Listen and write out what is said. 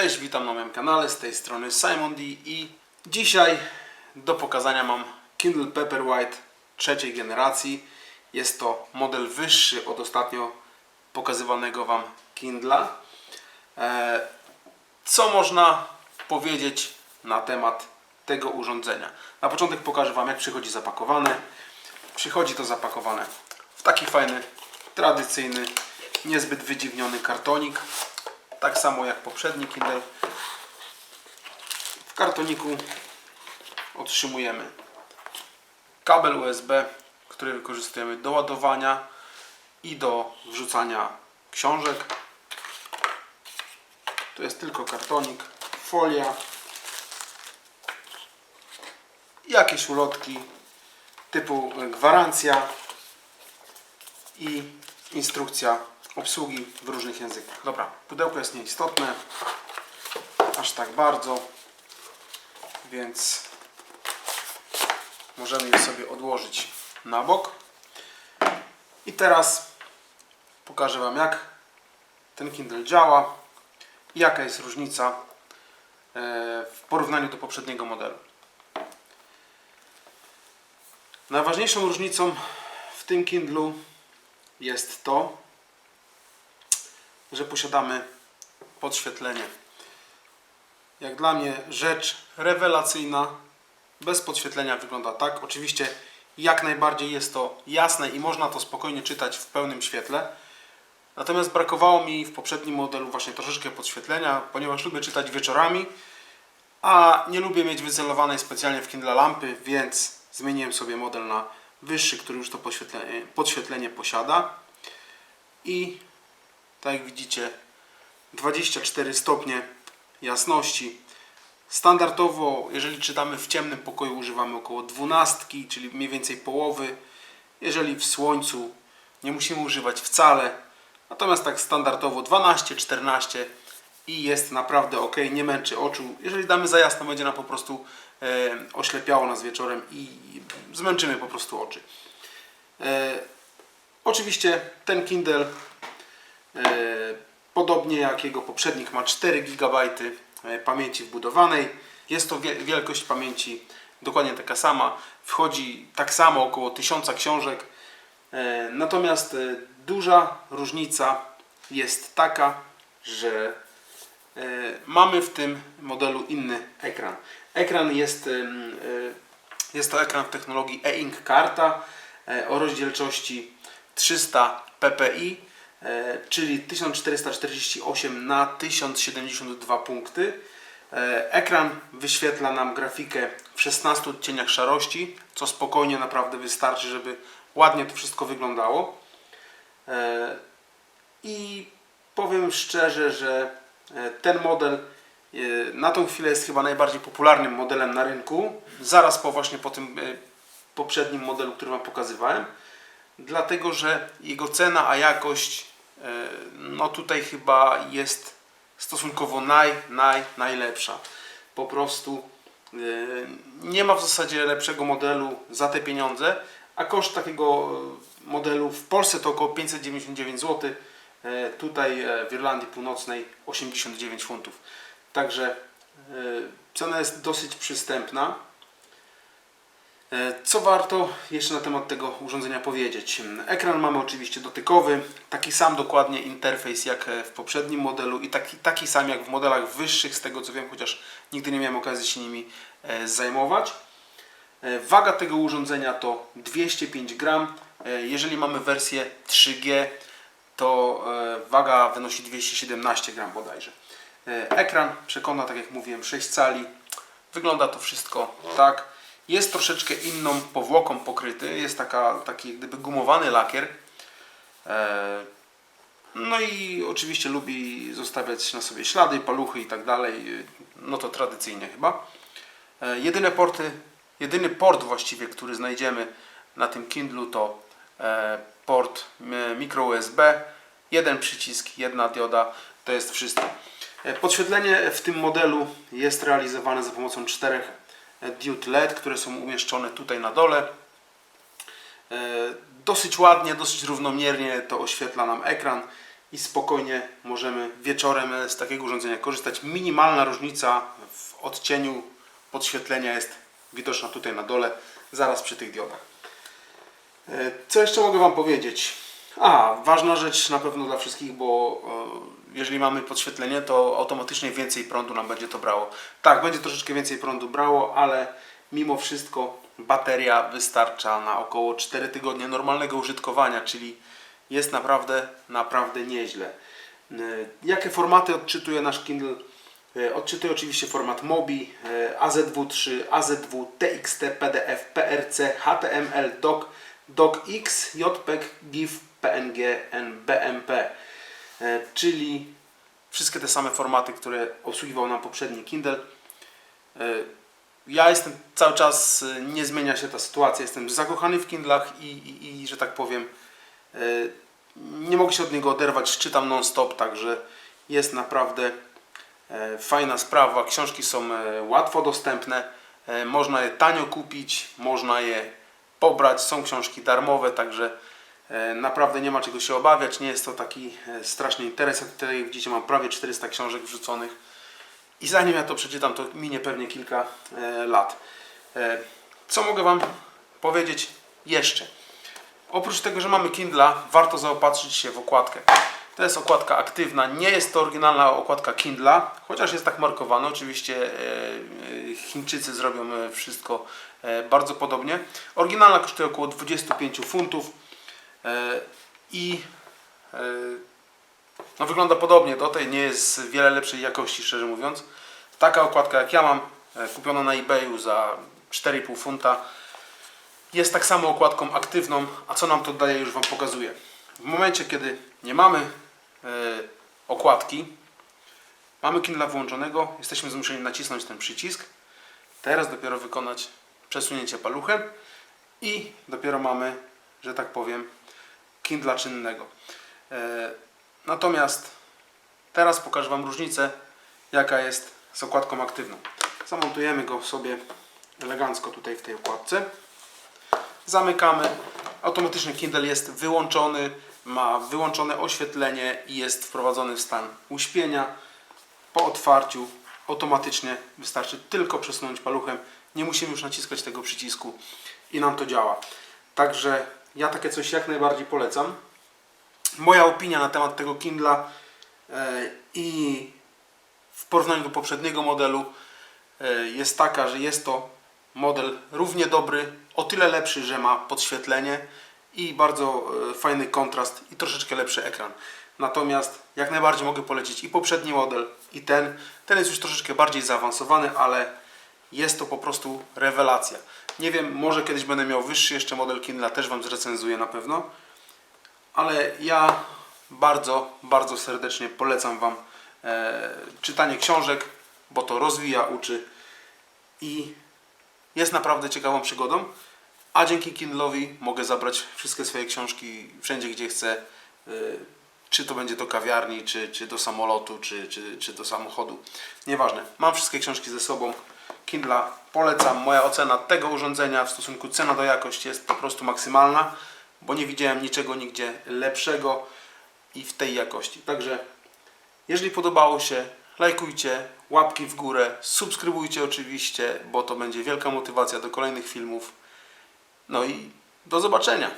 Cześć, witam na moim kanale, z tej strony Simon D i dzisiaj do pokazania mam Kindle Paperwhite trzeciej generacji. Jest to model wyższy od ostatnio pokazywanego Wam Kindla. E, Co można powiedzieć na temat tego urządzenia? Na początek pokażę Wam jak przychodzi zapakowane. Przychodzi to zapakowane w taki fajny, tradycyjny, niezbyt wydziwniony kartonik. Tak samo jak poprzedni Kindle. W kartoniku otrzymujemy kabel USB, który wykorzystujemy do ładowania i do wrzucania książek. Tu jest tylko kartonik, folia, jakieś ulotki typu gwarancja i instrukcja obsługi w różnych językach. Dobra, pudełko jest nieistotne, aż tak bardzo, więc możemy je sobie odłożyć na bok. I teraz pokażę Wam, jak ten Kindle działa i jaka jest różnica e, w porównaniu do poprzedniego modelu. Najważniejszą różnicą w tym Kindlu jest to, że posiadamy podświetlenie. Jak dla mnie rzecz rewelacyjna. Bez podświetlenia wygląda tak. Oczywiście jak najbardziej jest to jasne i można to spokojnie czytać w pełnym świetle. Natomiast brakowało mi w poprzednim modelu właśnie troszeczkę podświetlenia, ponieważ lubię czytać wieczorami, a nie lubię mieć wycelowanej specjalnie w Kindle lampy, więc zmieniłem sobie model na wyższy, który już to podświetlenie, podświetlenie posiada. I tak jak widzicie 24 stopnie jasności. Standardowo, jeżeli czytamy w ciemnym pokoju, używamy około 12, czyli mniej więcej połowy. Jeżeli w słońcu, nie musimy używać wcale. Natomiast tak standardowo 12, 14 i jest naprawdę ok, nie męczy oczu. Jeżeli damy za jasno, będzie nam po prostu e, oślepiało nas wieczorem i zmęczymy po prostu oczy. E, oczywiście ten Kindle Podobnie jak jego poprzednik ma 4 GB e, pamięci wbudowanej. Jest to wie- wielkość pamięci dokładnie taka sama. Wchodzi tak samo około 1000 książek. E, Natomiast e, duża różnica jest taka, że e, mamy w tym modelu inny ekran. Ekran jest, e, jest to ekran w technologii e-ink karta e, o rozdzielczości 300 ppi, e, czyli 1448 na 1072 punkty. E, Ekran wyświetla nam grafikę w 16 odcieniach szarości, co spokojnie naprawdę wystarczy, żeby ładnie to wszystko wyglądało. E, I powiem szczerze, że e, ten model e, na tą chwilę jest chyba najbardziej popularnym modelem na rynku. Zaraz po właśnie po tym e, poprzednim modelu, który Wam pokazywałem. Dlatego, że jego cena, a jakość e, no tutaj chyba jest stosunkowo naj, naj, najlepsza. Po prostu e, nie ma w zasadzie lepszego modelu za te pieniądze, a koszt takiego e, modelu w Polsce to około 599 zł, e, tutaj e, w Irlandii Północnej 89 funtów. Także e, cena jest dosyć przystępna. E, Co warto jeszcze na temat tego urządzenia powiedzieć? Ekran mamy oczywiście dotykowy, taki sam dokładnie interfejs jak e, w poprzednim modelu i taki, taki sam jak w modelach wyższych, z tego co wiem, chociaż nigdy nie miałem okazji się nimi e, zajmować. Waga tego urządzenia to 205 gram. Jeżeli mamy wersję 3G, to waga wynosi 217 gram bodajże. Ekran przekona, tak jak mówiłem, 6 cali. Wygląda to wszystko tak. Jest troszeczkę inną powłoką pokryty. Jest taka, taki gdyby gumowany lakier. E, No i oczywiście lubi zostawiać na sobie ślady, paluchy i tak dalej. No to tradycyjnie chyba. E, Jedyne porty, jedyny port właściwie, który znajdziemy na tym Kindlu to e, port m- micro USB, jeden przycisk, jedna dioda, to jest wszystko. Podświetlenie w tym modelu jest realizowane za pomocą czterech diod LED, które są umieszczone tutaj na dole. E, Dosyć ładnie, dosyć równomiernie to oświetla nam ekran. i spokojnie możemy wieczorem e, z takiego urządzenia korzystać. Minimalna różnica w odcieniu podświetlenia jest widoczna tutaj na dole, zaraz przy tych diodach. E, Co jeszcze mogę Wam powiedzieć? A, ważna rzecz na pewno dla wszystkich, bo e, jeżeli mamy podświetlenie, to automatycznie więcej prądu nam będzie to brało. Tak, będzie troszeczkę więcej prądu brało, ale mimo wszystko bateria wystarcza na około 4 tygodnie normalnego użytkowania, czyli jest naprawdę, naprawdę nieźle. E, Jakie formaty odczytuje nasz Kindle? E, Odczytuje oczywiście format MOBI, e, AZW3, AZW, TXT, PDF, PRC, HTML, DOC, DOCX, JPEG, GIF, PNG, BMP. E, Czyli wszystkie te same formaty, które obsługiwał nam poprzedni Kindle. E, Ja jestem cały czas, e, nie zmienia się ta sytuacja, jestem zakochany w Kindlach i, i, i że tak powiem, nie mogę się od niego oderwać, czytam non-stop, także jest naprawdę fajna sprawa. Książki są łatwo dostępne, można je tanio kupić, można je pobrać, są książki darmowe, także naprawdę nie ma czego się obawiać, nie jest to taki e, straszny interes, jak tutaj widzicie mam prawie 400 książek wrzuconych i zanim ja to przeczytam, to minie pewnie kilka e, lat. E, co mogę Wam powiedzieć jeszcze? Oprócz tego, że mamy Kindla, warto zaopatrzyć się w okładkę. To jest okładka aktywna, nie jest to oryginalna okładka Kindla, chociaż jest tak markowana. Oczywiście e, e, Chińczycy zrobią e, wszystko e, bardzo podobnie. Oryginalna kosztuje około 25 funtów e, i e, no, wygląda podobnie do tej, nie jest wiele lepszej jakości, szczerze mówiąc. Taka okładka jak ja mam, e, kupiona na eBayu za 4,5 funta, jest tak samo okładką aktywną, a co nam to daje już Wam pokazuję. W momencie, kiedy nie mamy e, okładki, mamy Kindle włączonego, jesteśmy zmuszeni nacisnąć ten przycisk, teraz dopiero wykonać przesunięcie paluchem i dopiero mamy, że tak powiem, Kindla czynnego. E, natomiast teraz pokażę Wam różnicę, jaka jest z okładką aktywną. Zamontujemy go sobie elegancko tutaj w tej okładce zamykamy. Automatycznie Kindle jest wyłączony, ma wyłączone oświetlenie i jest wprowadzony w stan uśpienia. Po otwarciu automatycznie wystarczy tylko przesunąć paluchem. Nie musimy już naciskać tego przycisku i nam to działa. Także ja takie coś jak najbardziej polecam. Moja opinia na temat tego Kindla e, i w porównaniu do poprzedniego modelu e, jest taka, że jest to model równie dobry, o tyle lepszy, że ma podświetlenie i bardzo e, fajny kontrast i troszeczkę lepszy ekran. Natomiast jak najbardziej mogę polecić i poprzedni model i ten. Ten jest już troszeczkę bardziej zaawansowany, ale jest to po prostu rewelacja. Nie wiem, może kiedyś będę miał wyższy jeszcze model Kindle, też Wam zrecenzuję na pewno. Ale ja bardzo, bardzo serdecznie polecam Wam e, czytanie książek, bo to rozwija, uczy i jest naprawdę ciekawą przygodą. A dzięki Kindlowi mogę zabrać wszystkie swoje książki wszędzie, gdzie chcę. Y, Czy to będzie do kawiarni, czy, czy do samolotu, czy, czy, czy do samochodu. Nieważne. Mam wszystkie książki ze sobą. Kindla polecam. Moja ocena tego urządzenia w stosunku cena do jakości jest po prostu maksymalna, bo nie widziałem niczego nigdzie lepszego i w tej jakości. Także jeżeli podobało się, lajkujcie, łapki w górę, subskrybujcie oczywiście, bo to będzie wielka motywacja do kolejnych filmów. No i do zobaczenia.